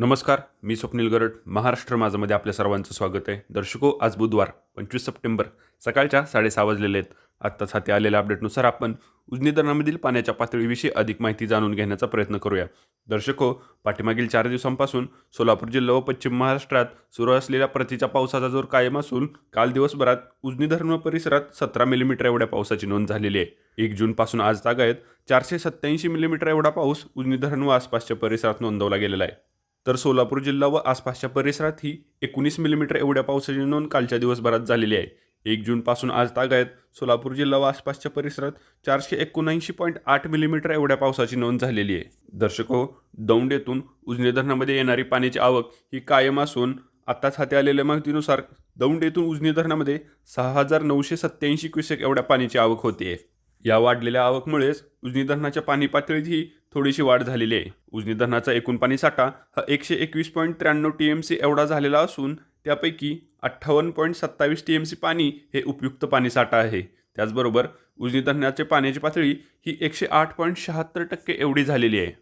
नमस्कार मी स्वप्नील गरड. महाराष्ट्र माझामध्ये आपल्या सर्वांचं स्वागत आहे. दर्शको आज बुधवार पंचवीस सप्टेंबर सकाळच्या साडेसहा वाजलेले आहेत. आत्ताच हाती आलेल्या अपडेटनुसार आपण उजनी धरणामधील पाण्याच्या पातळीविषयी अधिक माहिती जाणून घेण्याचा प्रयत्न करूया. दर्शको पाठीमागील चार दिवसांपासून सोलापूर जिल्हा व पश्चिम महाराष्ट्रात सुरू असलेल्या प्रतीच्या पावसाचा जोर कायम असून काल दिवसभरात उजनी धरण परिसरात सतरा मिलीमीटर एवढ्या पावसाची नोंद झालेली आहे. एक जूनपासून आज तागायत चारशे सत्त्याऐंशी मिलीमीटर एवढा पाऊस उजनी धरण व आसपासच्या परिसरात नोंदवला गेलेला आहे. तर सोलापूर जिल्हा व आसपासच्या परिसरात ही एकोणीस मिलीमीटर एवढ्या पावसाची नोंद कालच्या दिवसभरात झालेली आहे. एक जूनपासून आज तागायत सोलापूर जिल्हा व आसपासच्या परिसरात चारशे एकोणऐंशी पॉईंट आठ मिलीमीटर एवढ्या पावसाची नोंद झालेली आहे. दर्शको हो, दौंड येथून उजनी धरणामध्ये येणारी पाण्याची आवक ही कायम असून आत्ताच हाती आलेल्या माहितीनुसार दौंड येथून उजनी धरणामध्ये सहा हजार नऊशे सत्त्याऐंशी क्युसेक एवढ्या पाण्याची आवक होते. या वाढलेल्या आवकमुळेच उजनी धरणाच्या पाणी पातळीतही थोडीशी वाढ झालेली आहे. उजनी धरणाचा एकूण पाणी साठा हा एकशे एकवीस पॉईंट त्र्याण्णव टी एम सी एवढा झालेला असून त्यापैकी अठ्ठावन्न पॉईंट सत्तावीस टी एम सी पाणी हे उपयुक्त पाणी साठा आहे. त्याचबरोबर उजनी धरणाचे पाण्याची पातळी ही एकशे आठ पॉईंट शहात्तर टक्के एवढी झालेली आहे.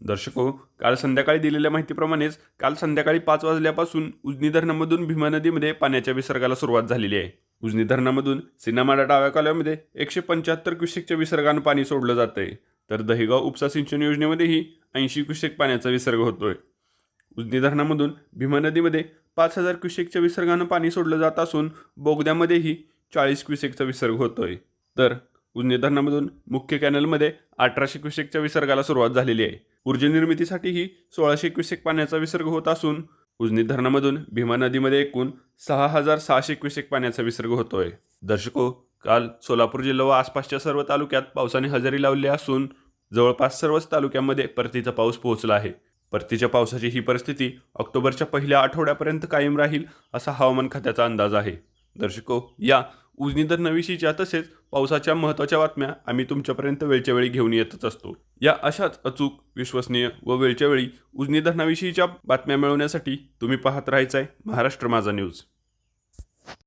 दर्शको काल संध्याकाळी दिलेल्या माहितीप्रमाणेच काल संध्याकाळी पाच वाजल्यापासून उजनी धरणामधून भीमा नदीमध्ये पाण्याच्या विसर्गाला सुरुवात झालेली आहे. उजनी धरणामधून सिनामाडा डाव्या कालव्यामध्ये एकशे पंच्याहत्तर क्युसेकच्या विसर्गानं पाणी सोडलं जात आहे तर दहिगाव उपसा सिंचन योजनेमध्येही ऐंशी क्युसेक पाण्याचा विसर्ग होतोय. उजनी धरणामधून भीमा नदीमध्ये पाच हजार क्युसेकच्या विसर्गानं पाणी सोडलं जात असून बोगद्यामध्येही चाळीस क्युसेकचा विसर्ग होतोय. तर उजनी धरणामधून मुख्य कॅनलमध्ये अठराशे क्युसेकच्या विसर्गाला सुरुवात झालेली आहे. ऊर्जा निर्मितीसाठीही सोळाशे क्युसेक पाण्याचा विसर्ग होत असून उजनी धरणामधून भीमा नदीमध्ये एकूण सहा हजार सहाशे क्युसेक पाण्याचा विसर्ग होतोय. दर्शको काल सोलापूर जिल्हा व आसपासच्या सर्व तालुक्यात पावसाने हजेरी लावली असून जवळपास सर्वच तालुक्यामध्ये परतीचा पाऊस पोहोचला आहे. परतीच्या पावसाची ही परिस्थिती ऑक्टोबरच्या पहिल्या आठवड्यापर्यंत कायम राहील असा हवामान खात्याचा अंदाज आहे. दर्शको या उजनी तसेच पावसाच्या महत्त्वाच्या बातम्या आम्ही तुमच्यापर्यंत वेळच्या वेळी घेऊन येतच असतो. या अशाच अचूक विश्वसनीय व वेळच्या वेळी उजनी धरणाविषयीच्या बातम्या मिळवण्यासाठी तुम्ही पाहत राहायचं आहे महाराष्ट्र माझा न्यूज.